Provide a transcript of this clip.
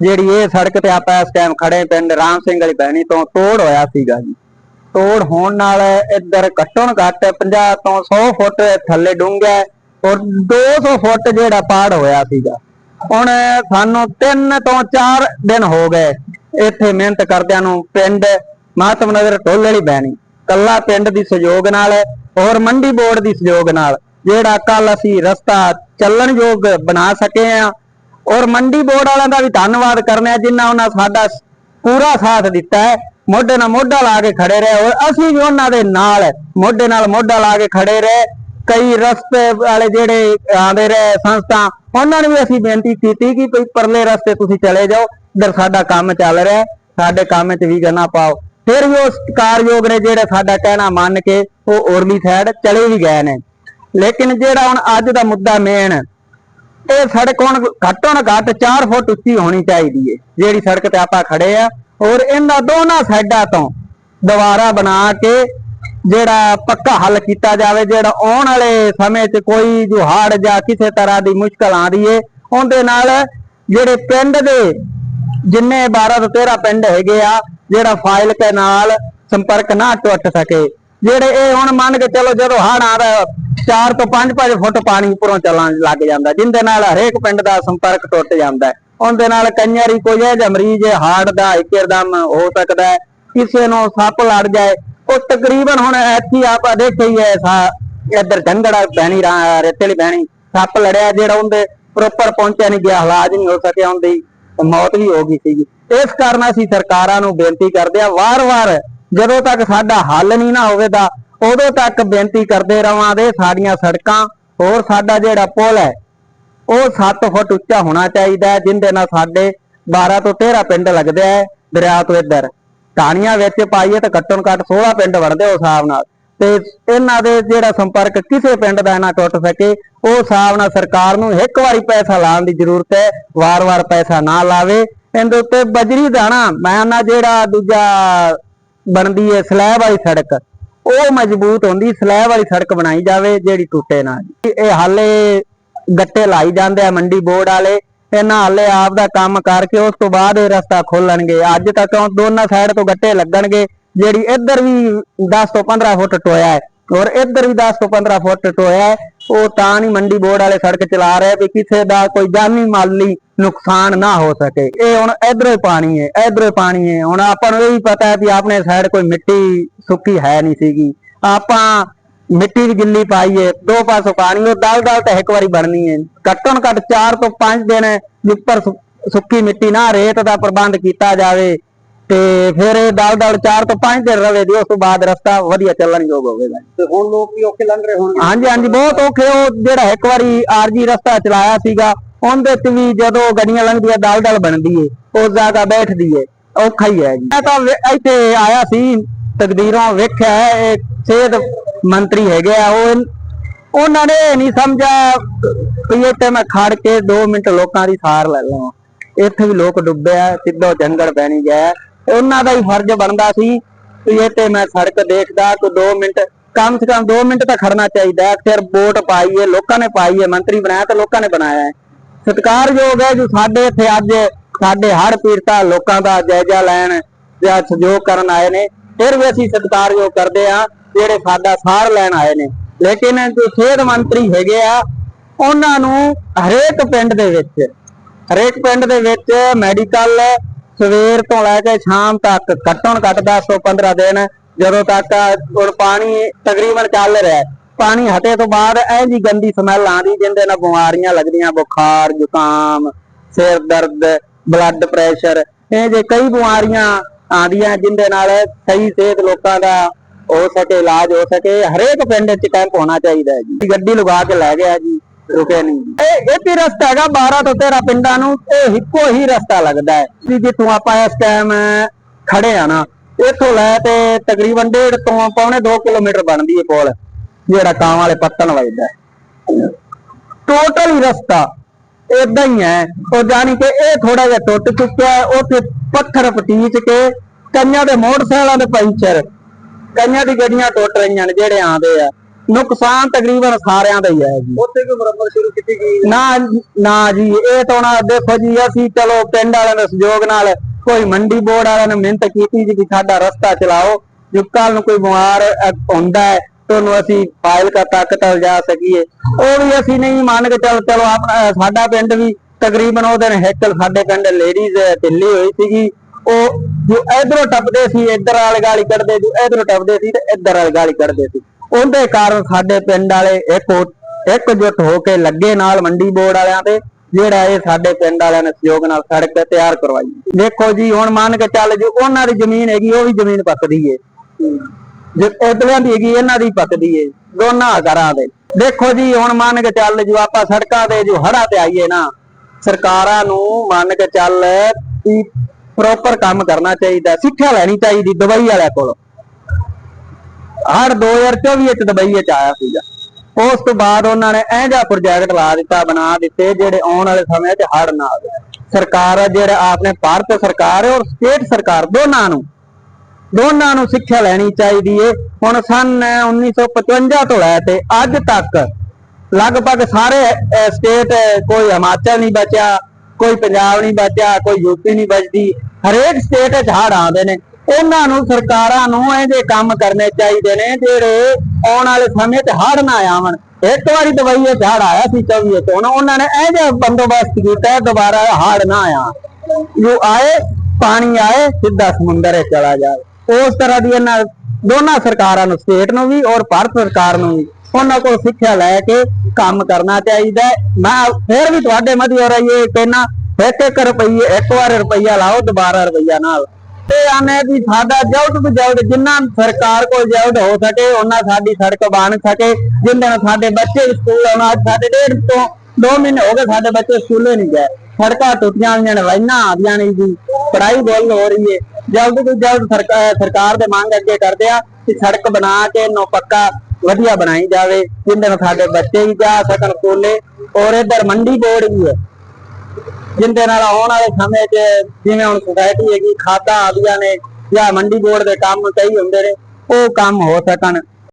ਜਿਹੜੀ ਇਹ ਸੜਕ ਤੇ ਆਪਾਂ ਇਸ ਟਾਈਮ ਖੜੇ ਪਿੰਡ ਰਾਮ ਸਿੰਘ ਵਾਲੀ ਬਹਿਣੀ ਤੋਂ ਤੋੜ ਹੋਇਆ ਸੀਗਾ ਜੀ। ਤੋੜ ਹੋਣ ਨਾਲ ਇੱਧਰ ਘੱਟੋ ਘੱਟ 50 ਤੋਂ 100 ਫੁੱਟ ਥੱਲੇ ਡੂੰਘਾ ਹੈ ਔਰ 200 ਫੁੱਟ ਜਿਹੜਾ ਪਾੜ ਹੋਇਆ ਸੀਗਾ। ਹੁਣ ਸਾਨੂੰ 3 ਤੋਂ 4 ਦਿਨ ਹੋ ਗਏ ਇੱਥੇ ਮਿਹਨਤ ਕਰਦਿਆਂ ਨੂੰ ਪਿੰਡ ਮਾਤਮ ਨਗਰ ਢੋਲੇ ਵਾਲੀ ਬਹਿਣੀ। ਕੱਲਾ ਪਿੰਡ ਦੀ ਸਹਿਯੋਗ ਨਾਲ ਔਰ ਮੰਡੀ ਬੋਰਡ ਦੀ ਸਹਿਯੋਗ ਨਾਲ ਜਿਹੜਾ ਕੱਲ ਅਸੀਂ ਰਸਤਾ ਚੱਲਣ ਯੋਗ ਬਣਾ ਸਕੇ ਆ ਔਰ ਮੰਡੀ ਬੋਰਡ ਵਾਲਿਆਂ ਦਾ ਵੀ ਧੰਨਵਾਦ ਕਰਨਾ ਹੈ ਜਿਨ੍ਹਾਂ ਉਹਨਾਂ ਸਾਡਾ ਪੂਰਾ ਸਾਥ ਦਿੱਤਾ ਹੈ। ਮੋਢੇ ਨਾਲ ਮੋਢਾ ਲਾ ਕੇ ਖੜੇ ਰਹੇ ਔਰ ਅਸੀਂ ਵੀ ਉਹਨਾਂ ਦੇ ਨਾਲ ਮੋਢੇ ਨਾਲ ਮੋਢਾ ਲਾ ਕੇ ਖੜੇ ਰਹੇ। ਕਈ ਰਸਤੇ ਵਾਲੇ ਜਿਹੜੇ ਆਂਦੇ ਰਹੇ ਸੰਸਥਾ, ਉਹਨਾਂ ਨੂੰ ਵੀ ਅਸੀਂ ਬੇਨਤੀ ਕੀਤੀ ਕਿ ਕੋਈ ਪਰਲੇ ਰਸਤੇ ਤੁਸੀਂ ਚਲੇ ਜਾਓ, ਇੱਧਰ ਸਾਡਾ ਕੰਮ ਚੱਲ ਰਿਹਾ ਸਾਡੇ ਕੰਮ 'ਚ ਵੀ ਗਨਾ ਪਾਓ। ਫਿਰ ਵੀ ਉਸ ਕਾਰਯੋਗ ਨੇ ਜਿਹੜਾ ਸਾਡਾ ਕਹਿਣਾ ਮੰਨ ਕੇ ਉਹ ਔਰਲੀ ਸਾਈਡ ਚਲੇ ਵੀ ਗਏ ਨੇ। ਲੇਕਿਨ ਜਿਹੜਾ ਹੁਣ ਅੱਜ ਦਾ ਮੁੱਦਾ ਮੇਨ ਇਹ ਸੜਕ ਹੁਣ ਘੱਟੋ ਨਾ ਘੱਟ 4 ਫੁੱਟ ਉੱਚੀ ਹੋਣੀ ਚਾਹੀਦੀ ਏ, ਜਿਹੜੀ ਸੜਕ ਤੇ ਆਪਾਂ ਖੜੇ ਆ। ਔਰ ਇਹਨਾਂ ਦੋਨਾਂ ਸਾਈਡਾਂ ਤੋਂ ਦੁਬਾਰਾ ਬਣਾ ਕੇ ਜਿਹੜਾ ਪੱਕਾ ਹੱਲ ਕੀਤਾ ਜਾਵੇ, ਜਿਹੜਾ ਆਉਣ ਵਾਲੇ ਸਮੇਂ 'ਚ ਕੋਈ ਜੋ ਹੜ੍ਹ ਜਾਂ ਕਿਸੇ ਤਰ੍ਹਾਂ ਦੀ ਮੁਸ਼ਕਲ ਆਂਦੀ ਏ, ਉਹਦੇ ਨਾਲ ਜਿਹੜੇ ਪਿੰਡ ਦੇ ਜਿੰਨੇ 12 ਤੋਂ 13 ਪਿੰਡ ਹੈਗੇ ਆ, ਜਿਹੜਾ ਫਾਈਲ ਕੇ ਨਾਲ ਸੰਪਰਕ ਨਾ ਟੁੱਟ ਸਕੇ। ਜਿਹੜੇ ਇਹ ਹੁਣ ਮੰਨ ਕੇ ਚਲੋ ਜਦੋਂ ਹੜ੍ਹ ਆਦਾ 4 ਤੋਂ 5-5 ਫੁੱਟ ਪਾਣੀ ਉੱਪਰੋਂ ਚੱਲਣ ਲੱਗ ਜਾਂਦਾ, ਜਿੰਦੇ ਨਾਲ ਹਰੇਕ ਪਿੰਡ ਦਾ ਸੰਪਰਕ ਟੁੱਟ ਜਾਂਦਾ ਉਹਦੇ ਨਾਲ ਕਈਆਂ ਵਾਰੀ ਕੋਈ ਇਹ ਜਿਹਾ ਮਰੀਜ਼ ਹਾਰਟ ਦਾ, ਇੱਕਦਮ ਹੋ ਸਕਦਾ ਕਿਸੇ ਨੂੰ ਸੱਪ ਲੜ ਜਾਏ। ਉਹ ਤਕਰੀਬਨ ਹੁਣ ਇੱਥੇ ਆਪਾਂ ਦੇਖਿਆ ਹੀ ਹੈ, ਸਾ- ਇੱਧਰ ਜੰਗੜਾ ਬਹਿਣੀ ਰਾ- ਰੇਤੇ ਬਹਿਣੀ, ਸੱਪ ਲੜਿਆ ਜਿਹੜਾ ਉਹਦੇ ਪ੍ਰੋਪਰ ਪਹੁੰਚਿਆ ਨਹੀਂ ਗਿਆ, ਇਲਾਜ ਨਹੀਂ ਹੋ ਸਕਿਆ ਉਹਦੀ, ਮੌਤ ਵੀ ਹੋ ਗਈ ਸੀਗੀ। ਇਸ ਕਾਰਨ ਅਸੀਂ ਸਰਕਾਰਾਂ ਨੂੰ ਬੇਨਤੀ ਕਰਦੇ ਆ ਵਾਰ-ਵਾਰ ਜਦੋਂ ਤੱਕ ਸਾਡਾ ਹੱਲ ਨਹੀਂ ਨਾ ਹੋਵੇਗਾ, ਉਦੋਂ ਤੱਕ ਬੇਨਤੀ ਕਰਦੇ ਰਵਾਂਗੇ ਸਾਡੀਆਂ ਸੜਕਾਂ, ਹੋਰ ਸਾਡਾ ਜਿਹੜਾ ਪੁਲ ਹੈ, ਉਹ 7 ਫੁੱਟ ਉੱਚਾ ਹੋਣਾ ਚਾਹੀਦਾ ਹੈ, ਜਿੰਦੇ ਨਾਲ ਸਾਡੇ 12 ਤੋਂ 13 ਪਿੰਡ ਲੱਗਦੇ ਆ ਦਰਿਆ ਤੋਂ ਇੱਧਰ। ਟਾਣੀਆਂ ਵਿੱਚ ਪਾਈਏ ਤਾਂ ਘੱਟੋ ਘੱਟ 16 ਪਿੰਡ ਵੜਦੇ ਉਸ ਹਿਸਾਬ ਨਾਲ। ਤੇ ਇਹਨਾਂ ਦੇ ਜਿਹੜਾ ਸੰਪਰਕ ਕਿਸੇ ਪਿੰਡ ਦਾ ਨਾ ਟੁੱਟ ਸਕੇ, ਉਹ ਹਿਸਾਬ ਨਾਲ ਸਰਕਾਰ ਨੂੰ ਇੱਕ ਵਾਰੀ ਪੈਸਾ ਲਾਉਣ ਦੀ ਜ਼ਰੂਰਤ ਹੈ, ਵਾਰ-ਵਾਰ ਪੈਸਾ ਨਾ ਲਾਵੇ। ਇਹਦੇ ਉੱਤੇ ਬਜਰੀ ਦਾਣਾ, ਮੈਂ ਨਾ ਜਿਹੜਾ ਦੂਜਾ ਬਣਦੀ ਹੈ ਸਲੈਬ ਵਾਲੀ ਸੜਕ। ਉਹ ਮਜ਼ਬੂਤ ਹੁੰਦੀ ਸਲੈਬ ਵਾਲੀ ਸੜਕ ਬਣਾਈ ਜਾਵੇ ਜਿਹੜੀ ਟੁੱਟੇ ਨਾ। ਇਹ ਹਾਲੇ ਗੱਟੇ ਲਾਈ ਜਾਂਦੇ ਆ ਮੰਡੀ ਬੋਰਡ ਵਾਲੇ। ਇਹਨਾਂ ਹਾਲੇ ਆਪ ਦਾ ਕੰਮ ਕਰਕੇ ਉਸ ਤੋਂ ਬਾਅਦ ਇਹ ਰਸਤਾ ਖੋਲਣਗੇ। ਅੱਜ ਤੱਕ ਦੋਨਾਂ ਸਾਈਡ ਤੋਂ ਗੱਟੇ ਲੱਗਣਗੇ। ਜਿਹੜੀ ਇੱਧਰ ਵੀ 10 ਤੋਂ 15 ਫੁੱਟ ਟੋਇਆ ਹੈ, ਔਰ ਇੱਧਰ ਵੀ 10 ਤੋਂ 15 ਫੁੱਟ ਟੋਇਆ ਹੈ। ਉਹ ਤਾਂ ਨਹੀਂ ਮੰਡੀ ਬੋਰਡ ਵਾਲੇ ਸੜਕ ਚਲਾ ਰਹੇ ਵੀ ਕਿਸੇ ਦਾ ਕੋਈ ਜਾਨੀ ਮਾਲੀ ਨੁਕਸਾਨ ਨਾ ਹੋ ਸਕੇ। ਇਹ ਹੁਣ ਇਧਰੋਂ ਪਾਣੀ ਹੈ, ਇਧਰੋਂ ਪਾਣੀ ਹੈ। ਹੁਣ ਆਪਾਂ ਨੂੰ ਇਹ ਵੀ ਪਤਾ ਹੈ ਵੀ ਆਪਣੇ ਸਾਈਡ ਕੋਈ ਮਿੱਟੀ ਸੁੱਕੀ ਹੈ ਨਹੀਂ ਸੀਗੀ। ਆਪਾਂ ਮਿੱਟੀ ਦੀ ਗਿੱਲੀ ਪਾਈਏ, ਦੋ ਪਾਸੋਂ ਪਾਣੀ, ਉਹ ਦਲ ਦਲ ਤਾਂ ਇੱਕ ਵਾਰੀ ਬਣਨੀ ਹੈ। ਘੱਟੋ ਘੱਟ 4 ਤੋਂ 5 ਦਿਨ ਉੱਪਰ ਸੁੱਕੀ ਮਿੱਟੀ ਨਾ ਰੇਤ ਦਾ ਪ੍ਰਬੰਧ ਕੀਤਾ ਜਾਵੇ। ਤੇ ਫਿਰ ਇਹ ਦਲ ਦਲ 4 ਤੋਂ 5 ਦਿਨ ਰਵੇ ਦੀ ਉਸ ਤੋਂ ਬਾਅਦ ਰਸਤਾ ਵਧੀਆ ਚੱਲਣ ਯੋਗ ਹੋਵੇਗਾ ਤੇ ਹੁਣ ਲੋਕ ਵੀ ਔਖੇ ਲੰਘ ਰਹੇ ਹੋਣਗੇ। ਹਾਂਜੀ ਹਾਂਜੀ ਬਹੁਤ ਔਖੇ ਉਹ ਜਿਹੜਾ ਇੱਕ ਵਾਰੀ ਆਰਜੀ ਰਸਤਾ ਚਲਾਇਆ ਸੀਗਾ ਉਹਦੇ ਚ ਵੀ ਜਦੋਂ ਗੱਡੀਆਂ ਲੰਘਦੀਆਂ ਦਲ ਦਲ ਬਣਦੀ ਏ ਉਸ ਜਗ੍ਹਾ ਬੈਠਦੀ ਏ ਔਖਾ ਹੀ ਹੈ ਜੀ। ਮੈਂ ਤਾਂ ਇੱਥੇ ਆਇਆ ਸੀ ਤਕਦੀਰੋਂ ਵੇਖਿਆ ਇਹ ਸਿਹਤ ਮੰਤਰੀ ਹੈਗੇ ਆ ਉਹ ਉਹਨਾਂ ਨੇ ਇਹ ਨਹੀਂ ਸਮਝਿਆ ਵੀ ਇੱਥੇ ਮੈਂ ਖੜ ਕੇ 2 ਮਿੰਟ ਲੋਕਾਂ ਦੀ ਸਾਰ ਲੈ ਲਵਾਂ। ਇੱਥੇ ਵੀ ਲੋਕ ਡੁੱਬਿਆ ਸਿੱਧੋ ਜੰਗਲ ਬੈਣੀ ਗਿਆ। ਉਹਨਾਂ ਦਾ ਹੀ ਫਰਜ਼ ਬਣਦਾ ਸੀ ਇਹ ਤੇ ਮੈਂ ਸੜਕ ਦੇਖਦਾ ਕੋਈ 2 ਮਿੰਟ, ਕਮ ਸੇ ਕਮ 2 ਮਿੰਟ ਤਾਂ ਖੜਨਾ ਚਾਹੀਦਾ ਹੈ। ਫਿਰ ਵੋਟ ਪਾਈਏ ਲੋਕਾਂ ਨੇ ਪਾਈਏ ਮੰਤਰੀ ਬਣਾਇਆ ਤਾਂ ਲੋਕਾਂ ਨੇ ਬਣਾਇਆ ਹੈ। ਸਤਿਕਾਰਯੋਗ ਹੈ ਜੋ ਸਾਡੇ ਇੱਥੇ ਅੱਜ ਸਾਡੇ ਹੜ ਪੀੜਤਾ ਲੋਕਾਂ ਦਾ ਜਾਇਜ਼ਾ ਲੈਣ ਜਾਂ ਸਹਿਯੋਗ ਕਰਨ ਆਏ ਨੇ, ਫਿਰ ਵੀ ਅਸੀਂ ਸਤਿਕਾਰਯੋਗ ਕਰਦੇ ਆ ਜਿਹੜੇ ਸਾਡਾ ਸਾਰ ਲੈਣ ਆਏ ਨੇ। ਲੇਕਿਨ ਜੋ ਸਿਹਤ ਮੰਤਰੀ ਹੈਗੇ ਆ, ਉਹਨਾਂ ਨੂੰ ਹਰੇਕ ਪਿੰਡ ਦੇ ਵਿੱਚ, ਹਰੇਕ ਪਿੰਡ ਦੇ ਵਿੱਚ ਮੈਡੀਕਲ ਸਵੇਰ ਤੋਂ ਲੈ ਕੇ ਸ਼ਾਮ ਤੱਕ ਘੱਟੋ ਘੱਟ 10 ਤੋਂ 15 ਦਿਨ ਜਦੋਂ ਤੱਕ ਹੁਣ ਪਾਣੀ ਤਕਰੀਬਨ ਚੱਲ ਰਿਹਾ ਪਾਣੀ ਹਟੇ ਤੋਂ ਬਾਅਦ ਇਹ ਜੀ ਗੰਦੀ ਸਮੈਲ ਆਉਂਦੀ ਜਿੰਦੇ ਨਾਲ ਬਿਮਾਰੀਆਂ ਲੱਗਦੀਆਂ, ਬੁਖਾਰ, ਜ਼ੁਕਾਮ, ਸਿਰ ਦਰਦ ਬਲੱਡ ਪ੍ਰੈਸ਼ਰ ਇਹ ਜੇ ਕਈ ਬਿਮਾਰੀਆਂ ਆਉਂਦੀਆਂ ਜਿੰਦੇ ਨਾਲ ਸਹੀ ਸਿਹਤ ਲੋਕਾਂ ਦਾ ਹੋ ਸਕੇ, ਇਲਾਜ ਹੋ ਸਕੇ। ਹਰੇਕ ਪਿੰਡ 'ਚ ਕੈਂਪ ਹੋਣਾ ਚਾਹੀਦਾ ਹੈ ਜੀ। ਗੱਡੀ ਲਗਾ ਕੇ ਲੈ ਗਿਆ ਜੀ। ਰੁਕੇ ਨਹੀਂ। ਇਹ ਇਹ ਤੇ ਰਸਤਾ ਹੈਗਾ 12 ਤੋਂ 13 ਪਿੰਡਾਂ ਨੂੰ, ਇਹ ਇੱਕੋ ਹੀ ਰਸਤਾ ਲੱਗਦਾ ਹੈ। ਵੀ ਜਿੱਥੋਂ ਆਪਾਂ ਇਸ ਟਾਈਮ ਖੜੇ ਆ ਨਾ, ਇੱਥੋਂ ਲੈ ਤੇ ਤਕਰੀਬਨ ਡੇਢ ਤੋਂ ਪੌਣੇ 2 ਕਿਲੋਮੀਟਰ ਬਣਦੀ ਹੈ ਪੁਲ ਜਿਹੜਾ ਕਾਂ ਵਾਲੇ ਪੱਤਨ ਵੱਜਦਾ ਟੋਟਲ ਰਸਤਾ ਇਦਾਂ ਹੀ ਹੈ, ਉਹ ਜਾਣੀ ਕਿ ਇਹ ਥੋੜਾ ਜਿਹਾ ਟੁੱਟ ਚੁੱਕਿਆ ਹੈ, ਉੱਥੇ ਪੱਥਰ ਪਟੀਚ ਕੇ ਕਈਆਂ ਦੇ ਮੋਟਰਸਾਈਕਲਾਂ ਦੇ ਪੈਂਚਰ, ਕਈਆਂ ਦੀ ਗੱਡੀਆਂ ਟੁੱਟ ਰਹੀਆਂ ਨੇ, ਜਿਹੜੇ ਆਂਦੇ ਆ। ਨੁਕਸਾਨ ਤਕਰੀਬਨ ਸਾਰਿਆਂ ਦਾ ਹੀ ਹੈ ਜੀ। ਉੱਥੇ ਕੋਈ ਮੁਰੰਮਤ ਸ਼ੁਰੂ ਕੀਤੀ ਗਈ ਨਾ ਨਾ ਜੀ ਇਹ ਤਾਂ ਹੁਣ ਦੇਖੋ ਜੀ ਅਸੀਂ ਚਲੋ ਪਿੰਡ ਵਾਲਿਆਂ ਦੇ ਸਹਿਯੋਗ ਨਾਲ ਕੋਈ ਮੰਡੀ ਬੋਰਡ ਵਾਲਿਆਂ ਨੇ ਮਿਹਨਤ ਕੀਤੀ ਜੀ ਕਿ ਸਾਡਾ ਰਸਤਾ ਚਲਾਓ। ਜੋ ਕੱਲ ਨੂੰ ਕੋਈ ਬਿਮਾਰ ਹੁੰਦਾ ਹੈ ਤਾਂ ਉਹਨੂੰ ਅਸੀਂ ਫਾਈਲ ਕਾ ਤੱਕ ਤੱਕ ਜਾ ਸਕੀਏ। ਉਹ ਵੀ ਅਸੀਂ ਨਹੀਂ ਮੰਨ ਕੇ ਚੱਲ ਚਲੋ ਆਪਣਾ ਸਾਡਾ ਪਿੰਡ ਵੀ ਤਕਰੀਬਨ ਉਹ ਦਿਨ ਹੈਕਲ ਸਾਡੇ ਪਿੰਡ ਲੇਡੀਜ਼ ਢਿੱਲੀ ਹੋਈ ਸੀਗੀ। ਉਹ ਜੋ ਇਧਰੋਂ ਟੱਪਦੇ ਸੀ ਇੱਧਰ ਵਾਲੀ ਗਾਲੀ ਕੱਢਦੇ ਸੀ ਇਧਰੋਂ ਟੱਪਦੇ ਸੀ ਤੇ ਇੱਧਰ ਵਾਲੀ ਗਾਲੀ ਕੱਢਦੇ ਸੀ। ਉਹਦੇ ਕਾਰਨ ਸਾਡੇ ਪਿੰਡ ਵਾਲੇ ਇੱਕ ਹੋ- ਹੋ ਕੇ ਲੱਗੇ ਨਾਲ ਮੰਡੀ ਬੋਰਡ ਵਾਲਿਆਂ ਤੇ, ਜਿਹੜਾ ਇਹ ਸਾਡੇ ਪਿੰਡ ਵਾਲਿਆਂ ਨੇ ਸਹਿਯੋਗ ਨਾਲ ਸੜਕ ਤਿਆਰ ਕਰਵਾਈ। ਦੇਖੋ ਜੀ, ਹੁਣ ਮੰਨ ਕੇ ਚੱਲ ਜੀ, ਉਹਨਾਂ ਦੀ ਜ਼ਮੀਨ ਹੈਗੀ, ਉਹ ਵੀ ਜ਼ਮੀਨ ਪੱਕਦੀ ਏ। ਜੇ ਇਧਰਾਂ ਦੀ ਹੈਗੀ, ਇਹਨਾਂ ਦੀ ਪੱਕਦੀ ਏ, ਦੋਨਾਂ ਘਰਾਂ ਦੇ। ਦੇਖੋ ਜੀ, ਹੁਣ ਮੰਨ ਕੇ ਚੱਲ ਜੀ, ਆਪਾਂ ਸੜਕਾਂ ਤੇ ਜੋ ਹੜਾ ਤੇ ਆਈਏ ਨਾ, ਸਰਕਾਰਾਂ ਨੂੰ ਮੰਨ ਕੇ ਚੱਲ ਪ੍ਰੋਪਰ ਕੰਮ ਕਰਨਾ ਚਾਹੀਦਾ, ਸਿੱਖਿਆ ਲੈਣੀ ਚਾਹੀਦੀ ਦਵਾਈ ਵਾਲਿਆਂ ਕੋਲ। ਹੜ 2024 ਵਿੱਚ ਦੁਬਈ ਵਿੱਚ ਆਇਆ ਸੀਗਾ। ਉਸ ਤੋਂ ਬਾਅਦ ਉਹਨਾਂ ਨੇ ਇਹ ਜਿਹਾ ਪ੍ਰੋਜੈਕਟ ਲਾ ਦਿੱਤਾ, ਬਣਾ ਦਿੱਤੇ, ਜਿਹੜੇ ਆਉਣ ਵਾਲੇ ਸਮੇਂ 'ਚ ਹੜ ਨਾ ਆਵੇ। ਸਰਕਾਰ ਆ, ਜਿਹੜਾ ਆਪਣੇ ਭਾਰਤ ਸਰਕਾਰ ਹੈ ਔਰ ਸਟੇਟ ਸਰਕਾਰ, ਦੋਨਾਂ ਨੂੰ ਦੋਨਾਂ ਨੂੰ ਸਿੱਖਿਆ ਲੈਣੀ ਚਾਹੀਦੀ ਏ। ਹੁਣ ਸਨ 1955 ਤੋਂ ਲੈ ਤੇ ਅੱਜ ਤੱਕ ਲਗਭਗ ਸਾਰੇ ਸਟੇਟ ਕੋਈ ਹਿਮਾਚਲ ਨਹੀਂ ਬਚਿਆ, ਕੋਈ ਪੰਜਾਬ ਨਹੀਂ ਬਚਿਆ, ਕੋਈ ਯੂਪੀ ਨਹੀਂ ਬਚਦੀ। ਹਰੇਕ ਸਟੇਟ 'ਚ ਹੜ ਆਉਂਦੇ ਨੇ। ਉਹਨਾਂ ਨੂੰ ਸਰਕਾਰਾਂ ਨੂੰ ਇਹ ਜੇ ਕੰਮ ਕਰਨੇ ਚਾਹੀਦੇ ਨੇ, ਜਿਹੜੇ ਆਉਣ ਵਾਲੇ ਸਮੇਂ 'ਚ ਹੜ ਨਾ ਆਵਣ। ਇੱਕ ਵਾਰੀ ਦਵਾਈ ਇਹ ਹੜ ਆਇਆ ਸੀ 24 ਤੋਂ ਉਹਨਾਂ ਨੇ ਇਹ ਜਿਹਾ ਬੰਦੋਬਸਤ ਕੀਤਾ, ਦੁਬਾਰਾ ਹੜ ਨਾ ਆਇਆ। ਜੋ ਆਏ, ਪਾਣੀ ਆਏ, ਸਿੱਧਾ ਸਮੁੰਦਰ 'ਚ ਚਲਾ ਜਾਵੇ ਉਸ ਤਰ੍ਹਾਂ ਦੀ ਇਹਨਾਂ ਦੋਨਾਂ ਸਰਕਾਰਾਂ ਨੂੰ, ਸਟੇਟ ਨੂੰ ਵੀ ਔਰ ਭਾਰਤ ਸਰਕਾਰ ਨੂੰ ਵੀ ਉਹਨਾਂ ਕੋਲ ਸਿੱਖਿਆ ਲੈ ਕੇ ਕੰਮ ਕਰਨਾ ਚਾਹੀਦਾ ਮੈਂ ਫਿਰ ਵੀ ਤੁਹਾਡੇ ਮਧਿ ਹੋ ਰਹੀ ਹੈ ਕਹਿਣਾ ਇੱਕ ਇੱਕ ਰੁਪਈਏ, ਇੱਕ ਵਾਰ ਰੁਪਈਆ ਲਾਓ, ਦੁਬਾਰਾ ਰੁਪਈਆ ਨਾਲ ਤੇ ਆਨੇ ਵੀ ਸਾਡਾ ਜਲਦ ਤੋਂ ਜਲਦ ਜਿੰਨਾ ਸਰਕਾਰ ਕੋਲ ਜਲਦ ਹੋ ਸਕੇ ਉਹਨਾਂ ਸਾਡੀ ਸੜਕ ਬਣ ਸਕੇ। ਜਿੰਦੇ ਸਾਡੇ ਬੱਚੇ ਸਕੂਲ ਆਉਣਾ ਸਾਡੇ ਡੇਢ ਤੋਂ 2 ਮਹੀਨੇ ਹੋ ਗਏ ਸਾਡੇ ਬੱਚੇ ਸਕੂਲੇ ਨਹੀਂ ਗਏ। ਸੜਕਾਂ ਟੁੱਟੀਆਂ ਹੋਈਆਂ ਨੇ ਵਾਈਨਾਂ ਆਦੀਆਂ ਨਹੀਂ ਜੀ। ਪੜਾਈ ਬੋਲ ਹੋ ਰਹੀ ਹੈ ਜਲਦ ਤੋਂ ਜਲਦ ਸਰਕਾਰ ਦੇ ਮੰਗ ਅੱਗੇ ਕਰਦੇ ਆ ਕਿ ਸੜਕ ਬਣਾ ਕੇ ਨੋ ਪੱਕਾ ਵਧੀਆ ਬਣਾਈ ਜਾਵੇ। ਜਿੰਦੇ ਨਾਲ ਸਾਡੇ ਬੱਚੇ ਵੀ ਜਾ ਸਕਣ ਸਕੂਲੇ, ਔਰ ਇਧਰ ਮੰਡੀ ਬੋਰਡ ਵੀ ਹੈ। ਜਿੰਦੇ ਨਾਲ ਆਉਣ ਵਾਲੇ ਸਮੇਂ 'ਚ ਜਿਵੇਂ ਹੁਣ ਸੁਸਾਇਟੀ ਹੈਗੀ ਖਾਤਾ ਆਦੀਆਂ ਨੇ ਜਾਂ ਮੰਡੀ ਬੋਰਡ ਦੇ ਕੰਮ ਕਈ ਹੁੰਦੇ ਨੇ, ਉਹ ਕੰਮ ਹੋ ਸਕਣ।